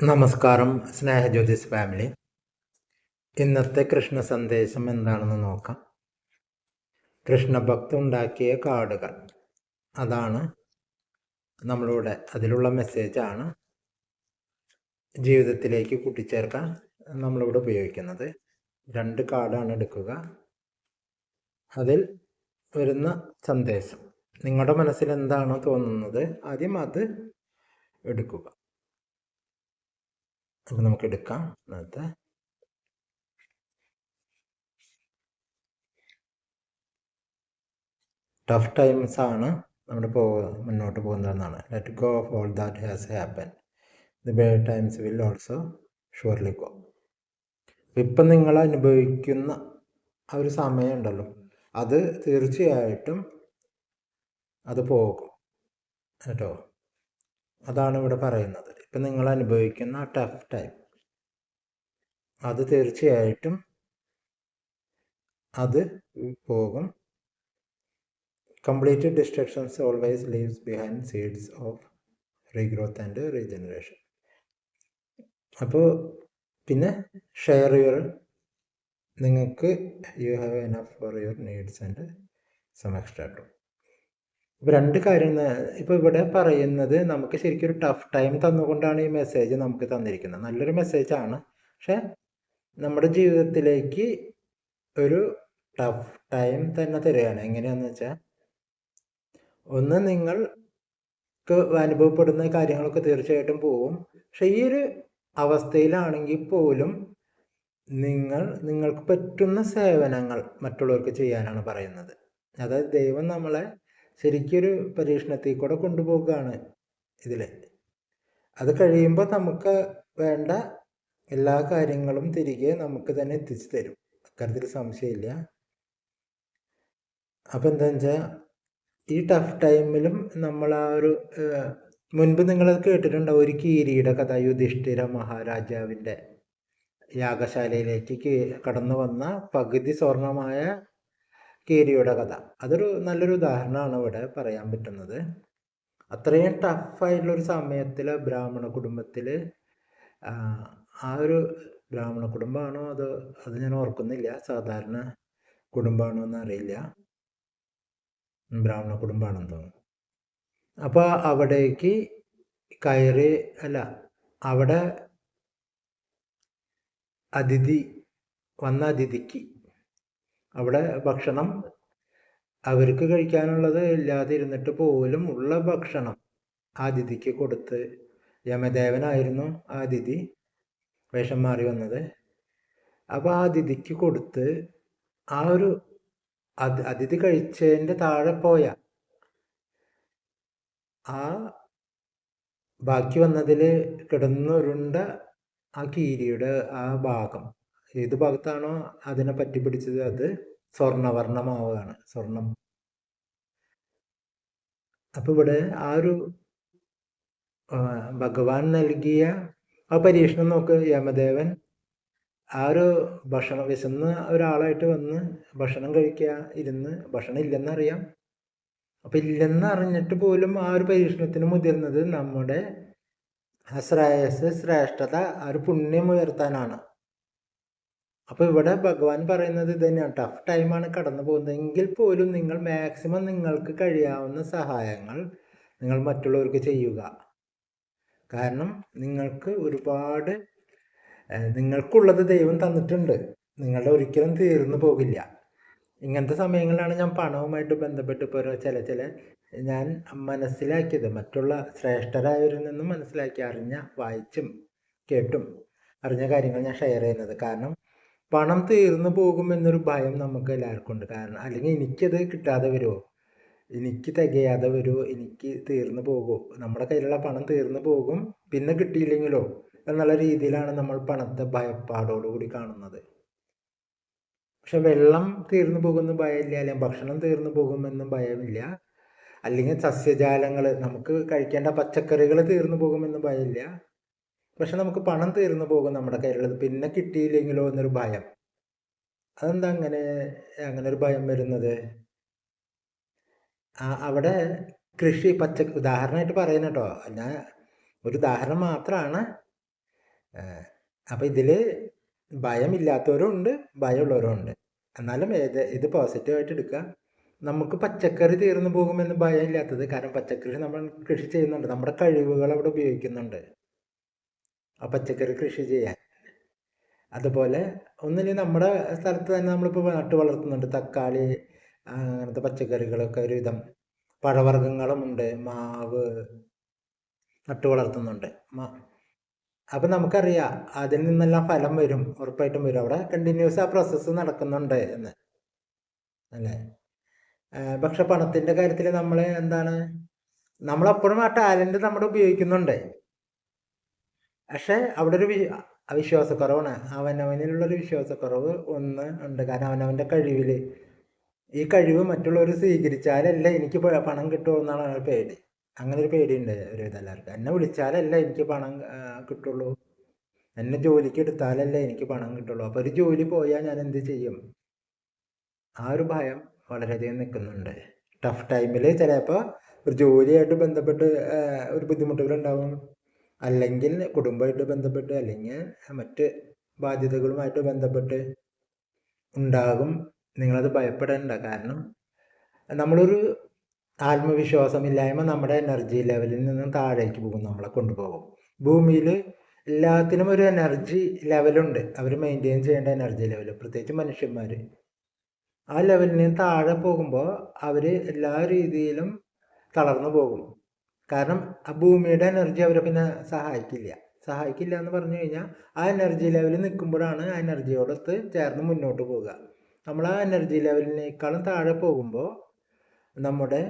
നമസ്കാരം സ്നേഹജ്യോതിസ് ഫാമിലി. ഇന്നത്തെ കൃഷ്ണ സന്ദേശം എന്താണെന്ന് നോക്കാം. കൃഷ്ണഭക്തി ഉണ്ടാക്കിയ കാർഡുകൾ. അതാണ് നമ്മളിവിടെ അതിലുള്ള മെസ്സേജാണ് ജീവിതത്തിലേക്ക് കൂട്ടിച്ചേർക്കാൻ നമ്മളിവിടെ ഉപയോഗിക്കുന്നത്. രണ്ട് കാർഡാണ് എടുക്കുക. അതിൽ വരുന്ന സന്ദേശം. നിങ്ങളുടെ മനസ്സിൽ എന്താണോ തോന്നുന്നത് ആദ്യം അത് എടുക്കുക. അപ്പം നമുക്ക് എടുക്കാം ഇന്നത്തെ ടഫ് ടൈംസ് ആണ് നമ്മുടെ പോ മുന്നോട്ട് പോകുന്നതെന്നാണ്. Let go of all that has happen the bad times will also surely go ഇപ്പം നിങ്ങൾ അനുഭവിക്കുന്ന ആ ഒരു സമയം ഉണ്ടല്ലോ. അത് തീർച്ചയായിട്ടും അത് പോകും. കേട്ടോ? അതാണ് ഇവിടെ പറയുന്നത്. ഇപ്പം നിങ്ങൾ അനുഭവിക്കുന്ന ടഫ് ടൈം അത് തീർച്ചയായിട്ടും അത് പോകും. Complete destructions always leaves behind seeds of regrowth and regeneration അപ്പോൾ പിന്നെ ഷെയർ യുവർ നിങ്ങൾക്ക് you have enough for your needs and some extra രണ്ട് കാര്യം ഇപ്പോൾ ഇവിടെ പറയുന്നത് നമുക്ക് ശരിക്കും ഒരു ടഫ് ടൈം തന്നുകൊണ്ടാണ് ഈ മെസ്സേജ് നമുക്ക് തന്നിരിക്കുന്നത്. നല്ലൊരു മെസ്സേജ് ആണ്. പക്ഷേ നമ്മുടെ ജീവിതത്തിലേക്ക് ഒരു ടഫ് ടൈം തന്നെ തരികയാണ്. എങ്ങനെയാണെന്ന് വെച്ചാൽ ഒന്ന് നിങ്ങൾക്ക് അനുഭവപ്പെടുന്ന കാര്യങ്ങളൊക്കെ തീർച്ചയായിട്ടും പോവും. പക്ഷെ ഈ ഒരു അവസ്ഥയിലാണെങ്കിൽ പോലും നിങ്ങൾ നിങ്ങൾക്ക് പറ്റുന്ന സേവനങ്ങൾ മറ്റുള്ളവർക്ക് ചെയ്യാനാണ് പറയുന്നത്. അതായത് ദൈവം നമ്മളെ ശരിക്കൊരു പരീക്ഷണത്തിൽ കൂടെ കൊണ്ടുപോകുകയാണ് ഇതിൽ അത് കഴിയുമ്പോൾ നമുക്ക് വേണ്ട എല്ലാ കാര്യങ്ങളും തിരികെ നമുക്ക് തന്നെ എത്തിച്ചു തരും. അക്കാര്യത്തിൽ സംശയമില്ല. അപ്പം എന്താ വെച്ചാൽ ഈ ടഫ് ടൈമിലും നമ്മൾ ആ ഒരു മുൻപ് നിങ്ങളത് കേട്ടിട്ടുണ്ടാവും ഒരു കീരിയുടെ കഥ യുധിഷ്ഠിര മഹാരാജാവിന്റെ യാഗശാലയിലേക്ക് കടന്നു വന്ന പകുതി സ്വർണമായ കീരിയുടെ കഥ. അതൊരു നല്ലൊരു ഉദാഹരണമാണ് ഇവിടെ പറയാൻ പറ്റുന്നത്. അത്രയും ടഫായിട്ടുള്ളൊരു സമയത്തിൽ ബ്രാഹ്മണ കുടുംബത്തിൽ ആ ഒരു ബ്രാഹ്മണ കുടുംബമാണോ അതോ അത് ഞാൻ ഓർക്കുന്നില്ല. സാധാരണ കുടുംബമാണോ എന്നറിയില്ല ബ്രാഹ്മണ കുടുംബമാണെന്ന് തോന്നുന്നു. അപ്പോൾ അവിടേക്ക് കയറി അല്ല അവിടെ അതിഥി വന്ന അതിഥിക്ക് അവിടെ ഭക്ഷണം അവർക്ക് കഴിക്കാനുള്ളത് ഇല്ലാതെ ഇരുന്നിട്ട് പോലും ഉള്ള ഭക്ഷണം അതിഥിക്ക് കൊടുത്ത് യമദേവനായിരുന്നു അതിഥി വേഷം മാറി വന്നത്. അപ്പോൾ അതിഥിക്ക് കൊടുത്ത് ആ ഒരു അതിഥി കഴിച്ചതിന്റെ താഴെ പോയ ആ ബാക്കി വന്നതിൽ കിടന്നുരുണ്ട ആ കീരിയുടെ ആ ഭാഗം. ഏത് ഭാഗത്താണോ അതിനെ പറ്റി പിടിച്ചത് അത് സ്വർണവർണമാവുകയാണ്. സ്വർണം. അപ്പൊ ഇവിടെ ആ ഒരു ഭഗവാൻ നൽകിയ ആ പരീക്ഷണം നോക്ക് യമദേവൻ. ആ ഒരു ഭക്ഷണം വിശന്ന് ഒരാളായിട്ട് വന്ന് ഭക്ഷണം കഴിക്കുക ഇരുന്ന് ഭക്ഷണം ഇല്ലെന്നറിയാം. അപ്പൊ ഇല്ലെന്ന് അറിഞ്ഞിട്ട് പോലും ആ ഒരു പരീക്ഷണത്തിന് മുതിർന്നത് നമ്മുടെ ശ്രേയസ് ശ്രേഷ്ഠത ആ ഒരു പുണ്യം ഉയർത്താനാണ്. അപ്പോൾ ഇവിടെ ഭഗവാൻ പറയുന്നത് ഇത് തന്നെയാണ് ടഫ് ടൈമാണ് കടന്നു പോകുന്നത്. എങ്കിൽ പോലും നിങ്ങൾ മാക്സിമം നിങ്ങൾക്ക് കഴിയാവുന്ന സഹായങ്ങൾ നിങ്ങൾ മറ്റുള്ളവർക്ക് ചെയ്യുക. കാരണം നിങ്ങൾക്ക് ഒരുപാട് നിങ്ങൾക്കുള്ളത് ദൈവം തന്നിട്ടുണ്ട്. നിങ്ങളുടെ ഒരിക്കലും തീർന്നു പോകില്ല. ഇങ്ങനത്തെ സമയങ്ങളിലാണ് ഞാൻ പണവുമായിട്ട് ബന്ധപ്പെട്ട് ഇപ്പോൾ ചില ചില ഞാൻ മനസ്സിലാക്കിയത്. മറ്റുള്ള ശ്രേഷ്ഠരായവരിൽ നിന്നും മനസ്സിലാക്കി അറിഞ്ഞ വായിച്ചും കേട്ടും അറിഞ്ഞ കാര്യങ്ങൾ ഞാൻ ഷെയർ ചെയ്യുന്നത്. കാരണം പണം തീർന്നു പോകുമെന്നൊരു ഭയം നമുക്ക് എല്ലാവർക്കും ഉണ്ട്. കാരണം അല്ലെങ്കിൽ എനിക്കത് കിട്ടാതെ വരുമോ എനിക്ക് തികയാതെ വരുമോ എനിക്ക് തീർന്നു പോകുമോ നമ്മുടെ കയ്യിലുള്ള പണം തീർന്നു പോകും പിന്നെ കിട്ടിയില്ലെങ്കിലോ? എന്നുള്ള രീതിയിലാണ് നമ്മൾ പണത്തെ ഭയപ്പാടോടുകൂടി കാണുന്നത്. പക്ഷെ വെള്ളം തീർന്നു പോകുന്ന ഭയമില്ല അല്ലെങ്കിൽ ഭക്ഷണം തീർന്നു പോകുമെന്നും ഭയമില്ല അല്ലെങ്കിൽ സസ്യജാലങ്ങൾ നമുക്ക് കഴിക്കേണ്ട പച്ചക്കറികൾ തീർന്നു പോകുമെന്ന് ഭയമില്ല പക്ഷെ നമുക്ക് പണം തീർന്നു പോകും നമ്മുടെ കയ്യിലുള്ളത്. പിന്നെ കിട്ടിയില്ലെങ്കിലോ എന്നൊരു ഭയം. അതെന്താ അങ്ങനെ അങ്ങനെ ഒരു ഭയം വരുന്നത്? അവിടെ കൃഷി പച്ച ഉദാഹരണമായിട്ട് പറയുന്ന കേട്ടോ. ഞാൻ ഒരു ഉദാഹരണം മാത്രമാണ്. അപ്പോൾ ഇതിൽ ഭയമില്ലാത്തവരും ഉണ്ട് ഭയമുള്ളവരും ഉണ്ട് എന്നാലും ഏത് ഇത് പോസിറ്റീവായിട്ട് എടുക്കുക. നമുക്ക് പച്ചക്കറി തീർന്നു പോകുമെന്ന് ഭയമില്ലാത്തത് കാരണം പച്ചക്കറി നമ്മൾ കൃഷി ചെയ്യുന്നുണ്ട്. നമ്മുടെ കഴിവുകൾ അവിടെ ഉപയോഗിക്കുന്നുണ്ട്. ആ പച്ചക്കറി കൃഷി ചെയ്യാൻ. അതുപോലെ ഒന്നിനി നമ്മുടെ സ്ഥലത്ത് തന്നെ നമ്മളിപ്പോൾ നട്ട് വളർത്തുന്നുണ്ട് തക്കാളി അങ്ങനത്തെ പച്ചക്കറികളൊക്കെ ഒരുവിധം. പഴവർഗങ്ങളുമുണ്ട് മാവ് നട്ട് വളർത്തുന്നുണ്ട്. അപ്പം നമുക്കറിയാം അതിൽ നിന്നെല്ലാം ഫലം വരും ഉറപ്പായിട്ടും വരും. അവിടെ കണ്ടിന്യൂസ് ആ പ്രോസസ്സ് നടക്കുന്നുണ്ട് എന്ന്. അല്ലേ? പക്ഷെ പണത്തിന്റെ കാര്യത്തിൽ നമ്മൾ എന്താണ്? നമ്മളപ്പോഴും ആ ടാലന്റ് നമ്മൾ ഉപയോഗിക്കുന്നുണ്ട്. പക്ഷേ അവിടെ ഒരു വിശ്വാസക്കുറവാണ് അവനവനിലുള്ളൊരു വിശ്വാസക്കുറവ് ഒന്ന് ഉണ്ട്. കാരണം അവനവന്റെ കഴിവിൽ ഈ കഴിവ് മറ്റുള്ളവർ സ്വീകരിച്ചാലല്ല എനിക്ക് പണം കിട്ടുമെന്നാണ് പേടി. അങ്ങനെ ഒരു പേടിയുണ്ട് ഒരു എല്ലാവർക്കും എന്നെ വിളിച്ചാലല്ല എനിക്ക് പണം കിട്ടുള്ളൂ. എന്നെ ജോലിക്ക് എടുത്താലല്ലേ എനിക്ക് പണം കിട്ടുള്ളൂ. അപ്പോൾ ഒരു ജോലി പോയാൽ ഞാൻ എന്ത് ചെയ്യും? ആ ഒരു ഭയം വളരെയധികം നിൽക്കുന്നുണ്ട്. ടഫ് ടൈമിൽ ചിലപ്പോൾ ഒരു ജോലിയായിട്ട് ബന്ധപ്പെട്ട് ഒരു ബുദ്ധിമുട്ടുകളുണ്ടാവും. അല്ലെങ്കിൽ കുടുംബമായിട്ട് ബന്ധപ്പെട്ട് അല്ലെങ്കിൽ മറ്റ് ബാധ്യതകളുമായിട്ട് ബന്ധപ്പെട്ട് ഉണ്ടാകും. നിങ്ങളത് ഭയപ്പെടേണ്ട. കാരണം നമ്മളൊരു ആത്മവിശ്വാസമില്ലായ്മ നമ്മുടെ എനർജി ലെവലിൽ നിന്നും താഴേക്ക് പോകും. നമ്മളെ കൊണ്ടുപോകും. ഭൂമിയിൽ എല്ലാത്തിനും ഒരു എനർജി ലെവലുണ്ട് അവർ മെയിന്റെയിൻ ചെയ്യേണ്ട എനർജി ലെവൽ പ്രത്യേകിച്ച് മനുഷ്യന്മാർ ആ ലെവലിൽ നിന്ന് താഴെ പോകുമ്പോൾ അവർ എല്ലാ രീതിയിലും തളർന്നു പോകും. കാരണം ആ ഭൂമിയുടെ എനർജി അവരെ പിന്നെ സഹായിക്കില്ല. സഹായിക്കില്ല എന്ന് പറഞ്ഞു കഴിഞ്ഞാൽ ആ എനർജി ലെവലിൽ നിൽക്കുമ്പോഴാണ് ആ എനർജിയോടൊത്ത് ചേർന്ന് മുന്നോട്ട് പോവുക. നമ്മൾ ആ എനർജി ലെവലിനേക്കാളും താഴെ പോകുമ്പോൾ നമ്മുടെ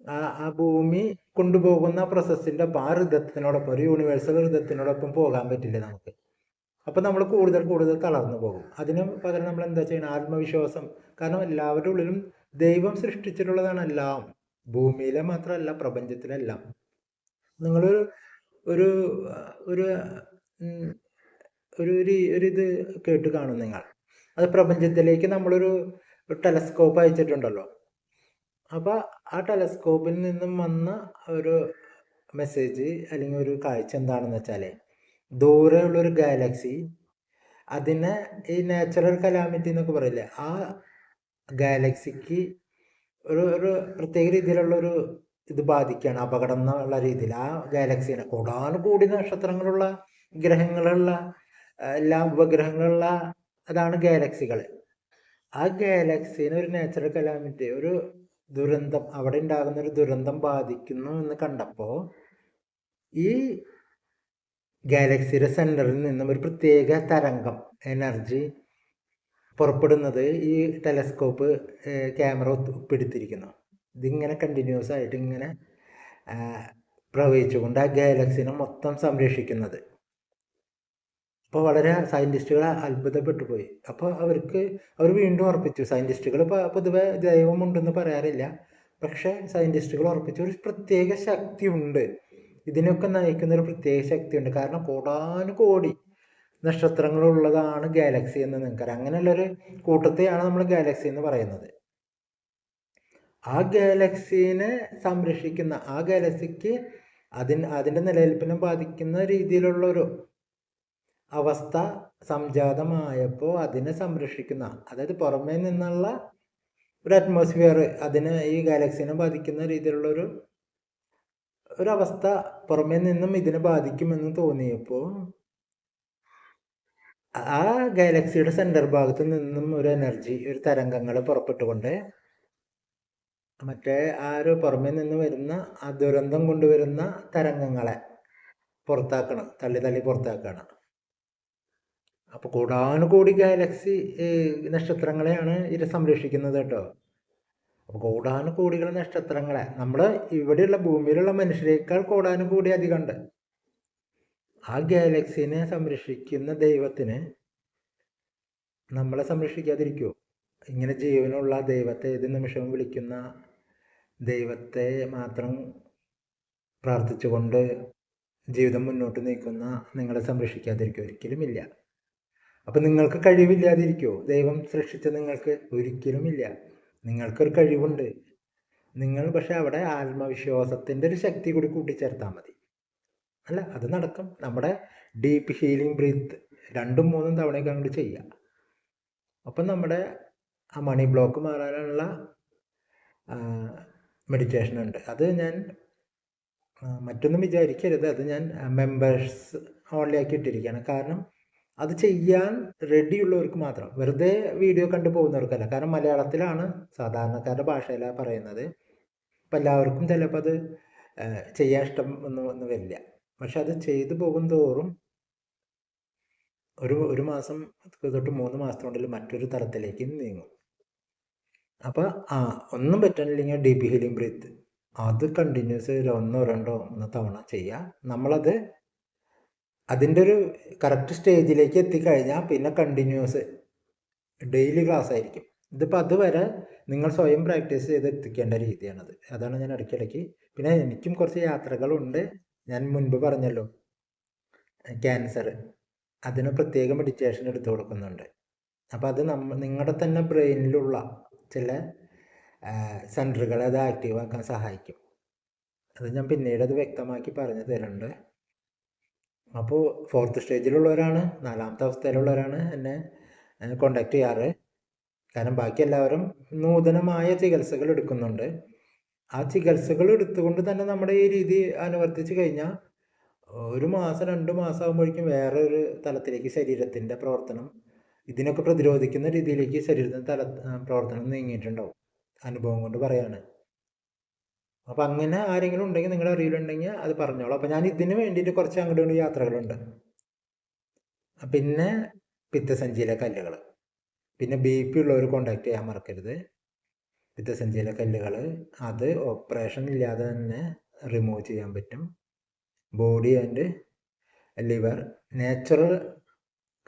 ആ ആ ഭൂമി കൊണ്ടുപോകുന്ന പ്രോസസ്സിന്റെ ഒപ്പം ആ ഋതത്തിനോടൊപ്പം ഒരു യൂണിവേഴ്സൽ ഋതത്തിനോടൊപ്പം പോകാൻ പറ്റില്ല നമുക്ക്. അപ്പോൾ നമ്മൾ കൂടുതൽ കൂടുതൽ തളർന്നു പോകും. അതിന് പകരം നമ്മൾ എന്താ ചെയ്യണം? ആത്മവിശ്വാസം. കാരണം എല്ലാവരുടെ ഉള്ളിലും ദൈവം സൃഷ്ടിച്ചിട്ടുള്ളതാണ് എല്ലാം. ഭൂമിയിലെ മാത്രമല്ല പ്രപഞ്ചത്തിലെല്ലാം. നിങ്ങൾ ഒരു ഒരു ഒരു ഒരു ഇത് കേട്ട് കാണും നിങ്ങൾ. അത് പ്രപഞ്ചത്തിലേക്ക് നമ്മളൊരു ടെലസ്കോപ്പ് അയച്ചിട്ടുണ്ടല്ലോ. അപ്പോൾ ആ ടെലസ്കോപ്പിൽ നിന്നും വന്ന ഒരു മെസ്സേജ് അല്ലെങ്കിൽ ഒരു കാഴ്ച എന്താണെന്ന് വെച്ചാൽ ദൂരെയുള്ളൊരു ഗാലക്സി അതിനെ ഈ നാച്ചുറൽ കലാമിറ്റി എന്നൊക്കെ പറയില്ലേ ആ ഗാലക്സിക്ക് ഒരു ഒരു പ്രത്യേക രീതിയിലുള്ളൊരു ഇത് ബാധിക്കുകയാണ് അപകടം എന്നുള്ള രീതിയിൽ. ആ ഗാലക്സിനെ കൂടി നക്ഷത്രങ്ങളുള്ള ഗ്രഹങ്ങളുള്ള എല്ലാ ഉപഗ്രഹങ്ങളുള്ള അതാണ് ഗാലക്സികൾ. ആ ഗാലക്സീനെ ഒരു നാച്ചുറൽ കലാമിറ്റി ഒരു ദുരന്തം അവിടെ ഉണ്ടാകുന്ന ഒരു ദുരന്തം ബാധിക്കുന്നു എന്ന് കണ്ടപ്പോൾ ഈ ഗാലക്സിയുടെ സെന്ററിൽ നിന്നും ഒരു പ്രത്യേക തരംഗം എനർജി പുറപ്പെടുന്നത് ഈ ടെലസ്കോപ്പ് ക്യാമറ ഒപ്പിടുത്തിരിക്കുന്നു ഇതിങ്ങനെ കണ്ടിന്യൂസ് ആയിട്ട് ഇങ്ങനെ പ്രവഹിച്ചുകൊണ്ട് ആ ഗാലക്സിനെ മൊത്തം സംരക്ഷിക്കുന്നത്. അപ്പോൾ വളരെ സയന്റിസ്റ്റുകൾ അത്ഭുതപ്പെട്ടു പോയി. അപ്പോൾ അവർക്ക് അവർ വീണ്ടും ഉറപ്പിച്ചു. സയന്റിസ്റ്റുകൾ പൊതുവെ ദൈവമുണ്ടെന്ന് പറയാറില്ല. പക്ഷേ സയന്റിസ്റ്റുകൾ ഉറപ്പിച്ചു. ഒരു പ്രത്യേക ശക്തി ഉണ്ട് ഇതിനൊക്കെ നയിക്കുന്ന ഒരു പ്രത്യേക ശക്തിയുണ്ട്. കാരണം കോടാനുകോടി നക്ഷത്രങ്ങളുള്ളതാണ് ഗാലക്സി എന്ന് നിങ്ങൾക്കറിയാം അങ്ങനെയുള്ളൊരു കൂട്ടത്തെയാണ് നമ്മൾ ഗാലക്സി എന്ന് പറയുന്നത്. ആ ഗാലക്സീനെ സംരക്ഷിക്കുന്ന ആ ഗാലക്സിക്ക് അതിന് അതിന്റെ നിലനിൽപ്പിനെ ബാധിക്കുന്ന രീതിയിലുള്ളൊരു അവസ്ഥ സംജാതമായപ്പോൾ അതിനെ സംരക്ഷിക്കുന്ന അതായത് പുറമേ നിന്നുള്ള ഒരു അറ്റ്മോസ്ഫിയർ അതിനെ ഈ ഗാലക്സിനെ ബാധിക്കുന്ന രീതിയിലുള്ളൊരു ഒരവസ്ഥ പുറമേ നിന്നും ഇതിനെ ബാധിക്കുമെന്ന് തോന്നിയപ്പോൾ ആ ഗാലക്സിയുടെ സെന്റർ ഭാഗത്ത് നിന്നും ഒരു എനർജി ഒരു തരംഗങ്ങൾ പുറപ്പെട്ടുകൊണ്ട് മറ്റേ ആ ഒരു പുറമേ നിന്ന് വരുന്ന ആ ദുരന്തം കൊണ്ടുവരുന്ന തരംഗങ്ങളെ പുറത്താക്കണം തള്ളി തള്ളി പുറത്താക്കണം. അപ്പോൾ കൂടാനുകൂടി ഗാലക്സി നക്ഷത്രങ്ങളെയാണ് ഇത് സംരക്ഷിക്കുന്നത് കേട്ടോ. അപ്പോൾ കൂടാനുകൂടികൾ നക്ഷത്രങ്ങളെ നമ്മൾ ഇവിടെയുള്ള ഭൂമിയിലുള്ള മനുഷ്യരെക്കാൾ കോടാനുകോടി അധികമുണ്ട്. ആ ഗാലക്സിനെ സംരക്ഷിക്കുന്ന ദൈവത്തിന് നമ്മളെ സംരക്ഷിക്കാതിരിക്കുമോ ഇങ്ങനെ ജീവനുള്ള ദൈവത്തെ ഏത് നിമിഷവും വിളിക്കുന്ന ദൈവത്തെ മാത്രം പ്രാർത്ഥിച്ചുകൊണ്ട് ജീവിതം മുന്നോട്ട് നീക്കുന്ന നിങ്ങളെ സംരക്ഷിക്കാതിരിക്കും? ഒരിക്കലുമില്ല അപ്പം നിങ്ങൾക്ക് കഴിവില്ലാതിരിക്കുമോ ദൈവം സൃഷ്ടിച്ച നിങ്ങൾക്ക് ഒരിക്കലുമില്ല നിങ്ങൾക്കൊരു കഴിവുണ്ട്. നിങ്ങൾ പക്ഷെ അവിടെ ആത്മവിശ്വാസത്തിന്റെ ഒരു ശക്തി കൂടി കൂട്ടിച്ചേർത്താൽ മതി. അല്ല അത് നടക്കും. നമ്മുടെ ഡീപ്പ് ഹീലിംഗ് ബ്രീത്ത് രണ്ടും മൂന്നും തവണയൊക്കെ അങ്ങോട്ട് ചെയ്യാം. അപ്പം നമ്മുടെ ആ മണി ബ്ലോക്ക് മാറാനുള്ള മെഡിറ്റേഷൻ ഉണ്ട്. അത് ഞാൻ മറ്റൊന്നും വിചാരിക്കരുത്. അത് ഞാൻ മെമ്പേഴ്സ് ഓൺലി ആക്കി ഇട്ടിരിക്കുകയാണ് കാരണം അത് ചെയ്യാൻ റെഡിയുള്ളവർക്ക് മാത്രം. വെറുതെ വീഡിയോ കണ്ടു പോകുന്നവർക്കല്ല. കാരണം മലയാളത്തിലാണ് സാധാരണക്കാരുടെ ഭാഷയിലാണ് പറയുന്നത്. അപ്പം എല്ലാവർക്കും ചിലപ്പോൾ അത് ചെയ്യാൻ ഇഷ്ടം ഒന്നും ഒന്നും വരില്ല. പക്ഷെ അത് ചെയ്തു പോകും തോറും ഒരു ഒരു മാസം തൊട്ട് മൂന്ന് മാസത്തിനുള്ളിൽ മറ്റൊരു തലത്തിലേക്ക് നീങ്ങും. അപ്പോൾ ആ ഒന്നും പറ്റണില്ലെങ്കിൽ ഡി ബി ഹീലിംഗ് ബ്രീത്ത്. അത് കണ്ടിന്യൂസ് ഒന്നോ രണ്ടോ മൂന്നോ തവണ ചെയ്യുക നമ്മളത് അതിന്റെ ഒരു കറക്റ്റ് സ്റ്റേജിലേക്ക് എത്തിക്കഴിഞ്ഞാൽ പിന്നെ കണ്ടിന്യൂസ് ഡെയിലി ക്ലാസ് ആയിരിക്കും ഇതിപ്പോൾ അതുവരെ നിങ്ങൾ സ്വയം പ്രാക്ടീസ് ചെയ്ത് എത്തിക്കേണ്ട രീതിയാണത്. അതാണ് ഞാൻ ഇടയ്ക്കിടയ്ക്ക് പിന്നെ എനിക്കും കുറച്ച് യാത്രകളുണ്ട്. ഞാൻ മുൻപ് പറഞ്ഞല്ലോ ക്യാൻസർ അതിന് പ്രത്യേക മെഡിറ്റേഷൻ എടുത്തു കൊടുക്കുന്നുണ്ട്. അപ്പോൾ അത് നമ്മ നിങ്ങളുടെ തന്നെ ബ്രെയിനിലുള്ള ചില സെന്ററുകളെ അത് ആക്റ്റീവ് ആക്കാൻ സഹായിക്കും. അത് ഞാൻ പിന്നീട് അത് വ്യക്തമാക്കി പറഞ്ഞു തരുന്നുണ്ട്. അപ്പോൾ ഫോർത്ത് സ്റ്റേജിലുള്ളവരാണ് നാലാമത്തെ അവസ്ഥയിലുള്ളവരാണ് എന്നെ കോണ്ടാക്ട് ചെയ്യാറ്. കാരണം ബാക്കി എല്ലാവരും നൂതനമായ ചികിത്സകൾ എടുക്കുന്നുണ്ട്. ആ ചികിത്സകൾ എടുത്തുകൊണ്ട് തന്നെ നമ്മുടെ ഈ രീതി അനുവർത്തിച്ച് കഴിഞ്ഞാൽ ഒരു മാസം രണ്ട് മാസം ആകുമ്പോഴേക്കും വേറെ ഒരു തലത്തിലേക്ക് ശരീരത്തിന്റെ പ്രവർത്തനം ഇതിനൊക്കെ പ്രതിരോധിക്കുന്ന രീതിയിലേക്ക് ശരീരത്തിന്റെ തല പ്രവർത്തനം നീങ്ങിയിട്ടുണ്ടാവും. അനുഭവം കൊണ്ട് പറയാണ്. അപ്പം അങ്ങനെ ആരെങ്കിലും ഉണ്ടെങ്കിൽ നിങ്ങൾ അറിയിലുണ്ടെങ്കിൽ അത് പറഞ്ഞോളൂ. അപ്പം ഞാൻ ഇതിന് വേണ്ടിയിട്ട് കുറച്ച് അങ്ങോട്ട് യാത്രകളുണ്ട്. പിന്നെ പിത്തസഞ്ചിയിലെ കല്ലുകൾ. പിന്നെ ബി പി ഉള്ളവർ കോണ്ടാക്ട് ചെയ്യാൻ മറക്കരുത്. പിത്തസഞ്ചിയിലെ കല്ലുകൾ അത് ഓപ്പറേഷൻ ഇല്ലാതെ തന്നെ റിമൂവ് ചെയ്യാൻ പറ്റും. ബോഡി ആൻഡ് ലിവർ നേച്ചുറൽ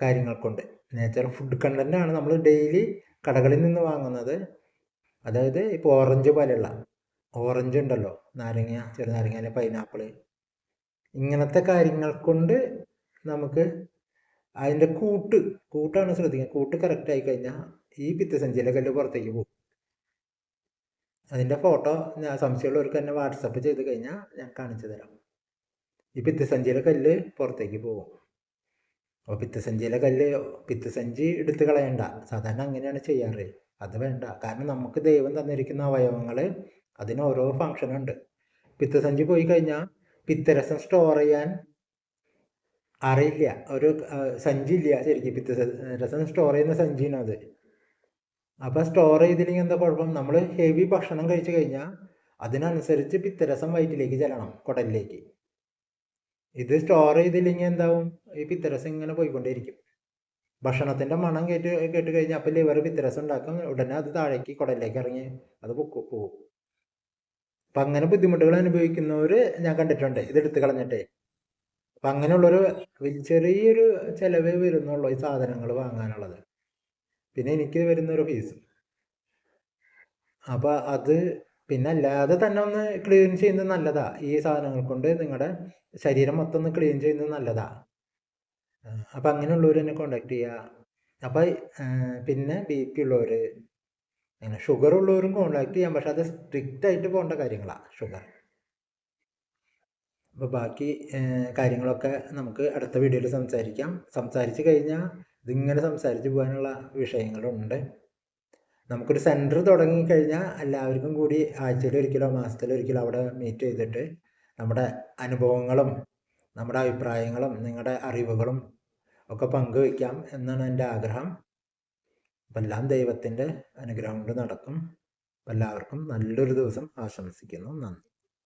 കാര്യങ്ങൾ കൊണ്ട്. നേച്ചുറൽ ഫുഡ് കണ്ടന്റാണ് നമ്മൾ ഡെയിലി കടകളിൽ നിന്ന് വാങ്ങുന്നത്. അതായത് ഇപ്പോൾ ഓറഞ്ച് പോലെയുള്ള ഓറഞ്ച് ഉണ്ടല്ലോ നാരങ്ങ ചെറുനാരങ്ങ പൈനാപ്പിൾ ഇങ്ങനത്തെ കാര്യങ്ങൾ കൊണ്ട് നമുക്ക് അതിന്റെ കൂട്ട് കൂട്ടാണ് ശ്രദ്ധിക്കുക. കൂട്ട് കറക്റ്റ് ആയി കഴിഞ്ഞാൽ ഈ പിത്തസഞ്ചിയിലെ കല്ല് പുറത്തേക്ക് പോകും. അതിന്റെ ഫോട്ടോ ഞാൻ സംശയമുള്ളവർക്ക് തന്നെ വാട്സപ്പ് ചെയ്ത് കഴിഞ്ഞാൽ ഞാൻ കാണിച്ചു തരാം. ഈ പിത്തസഞ്ചിയിലെ കല്ല് പുറത്തേക്ക് പോകും. അപ്പോൾ പിത്തസഞ്ചിയിലെ കല്ല് പിത്തസഞ്ചി എടുത്ത് കളയണ്ട. സാധാരണ അങ്ങനെയാണ് ചെയ്യാറ്. അത് വേണ്ട. കാരണം നമുക്ക് ദൈവം തന്നിരിക്കുന്ന അവയവങ്ങൾ അതിന് ഓരോ ഫങ്ഷനുണ്ട് പിത്തസഞ്ചി പോയി കഴിഞ്ഞാൽ പിത്തരസം സ്റ്റോർ ചെയ്യാൻ അറിയില്ല. ഒരു സഞ്ചി ഇല്ല ശരിക്കും പിത്തരസം സ്റ്റോർ ചെയ്യുന്ന സഞ്ചിയാണ് അത്. അപ്പോൾ സ്റ്റോർ ചെയ്തില്ലെങ്കിൽ എന്താ കുഴപ്പം? നമ്മൾ ഹെവി ഭക്ഷണം കഴിച്ചു കഴിഞ്ഞാൽ അതിനനുസരിച്ച് പിത്തരസം വയറ്റിലേക്ക് ചെല്ലണം കുടലിലേക്ക്. ഇത് സ്റ്റോർ ചെയ്തില്ലെങ്കിൽ എന്താവും? ഈ പിത്തരസം ഇങ്ങനെ പോയിക്കൊണ്ടേയിരിക്കും. ഭക്ഷണത്തിന്റെ മണം കേട്ട് കേട്ട് കഴിഞ്ഞാൽ അപ്പം ലിവർ പിത്തരസം ഉണ്ടാക്കും. ഉടനെ അത് താഴേക്ക് കുടലിലേക്ക് ഇറങ്ങി അത് പോകും. അപ്പം അങ്ങനെ ബുദ്ധിമുട്ടുകൾ അനുഭവിക്കുന്നവർ ഞാൻ കണ്ടിട്ടുണ്ട്. ഇതെടുത്ത് കളഞ്ഞിട്ടേ. അപ്പം അങ്ങനെയുള്ളൊരു ചെറിയൊരു ചിലവേ വരുന്നുള്ളൂ ഈ സാധനങ്ങൾ വാങ്ങാനുള്ളത്. പിന്നെ എനിക്ക് വരുന്നൊരു ഫീസ് അപ്പോൾ അത് പിന്നെ അല്ലാതെ തന്നെ ഒന്ന് ക്ലീൻ ചെയ്യുന്നത് നല്ലതാ. ഈ സാധനങ്ങൾ കൊണ്ട് നിങ്ങളുടെ ശരീരം മൊത്തം ഒന്ന് ക്ലീൻ ചെയ്യുന്നത് നല്ലതാ. അപ്പം അങ്ങനെയുള്ളവർ എന്നെ കോണ്ടാക്ട് ചെയ്യുക അപ്പം പിന്നെ ബി പി ഉള്ളവർ അങ്ങനെ ഷുഗർ ഉള്ളവരും കോണ്ടാക്ട് ചെയ്യാം. പക്ഷെ അത് സ്ട്രിക്റ്റ് ആയിട്ട് പോകേണ്ട കാര്യങ്ങളാണ് ഷുഗർ അപ്പോൾ ബാക്കി കാര്യങ്ങളൊക്കെ നമുക്ക് അടുത്ത വീഡിയോയിൽ സംസാരിക്കാം. സംസാരിച്ച് കഴിഞ്ഞാൽ ഇതിങ്ങനെ സംസാരിച്ച് പോകാനുള്ള വിഷയങ്ങളുണ്ട്. നമുക്കൊരു സെന്റർ തുടങ്ങിക്കഴിഞ്ഞാൽ എല്ലാവർക്കും കൂടി ആഴ്ചയിൽ ഒരിക്കലോ മാസത്തിൽ ഒരിക്കലോ അവിടെ മീറ്റ് ചെയ്തിട്ട് നമ്മുടെ അനുഭവങ്ങളും നമ്മുടെ അഭിപ്രായങ്ങളും നിങ്ങളുടെ അറിവുകളും ഒക്കെ പങ്കുവയ്ക്കാം എന്നാണ് എന്റെ ആഗ്രഹം. അപ്പം എല്ലാം ദൈവത്തിന്റെ അനുഗ്രഹം കൊണ്ട് നടക്കും. എല്ലാവർക്കും നല്ലൊരു ദിവസം ആശംസിക്കുന്നു. നന്ദി.